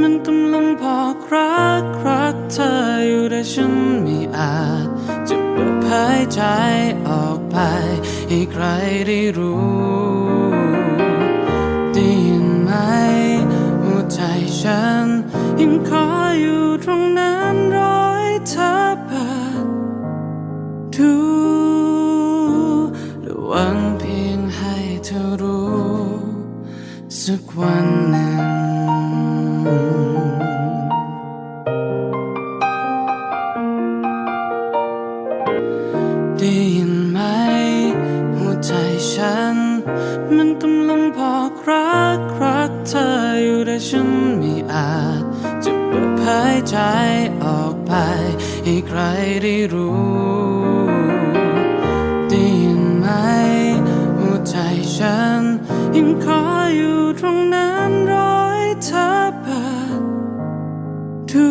มันกำลังพอกรักรักเธออยู่แต่ฉันไม่อาจ จะเปิดเผยใจออกไป ให้ใครได้รู้ได้ยินไหมหัวใจฉัน ยังขออยู่ตรงนั้นรอให้เธอเปิดดูระวังเพียงให้เธอรู้ สักวันหนึ่ง ได้ยินไหม หัวใจฉัน มันกำลังบอกรักรักเธออยู่แต่ฉันไม่อาจ จะเปิดเผยใจออกไป ให้ใครได้รู้ได้ยินไหม หัวใจฉัน ยังคอยอยู่ตรงนั้นรอให้เธอเปิดดู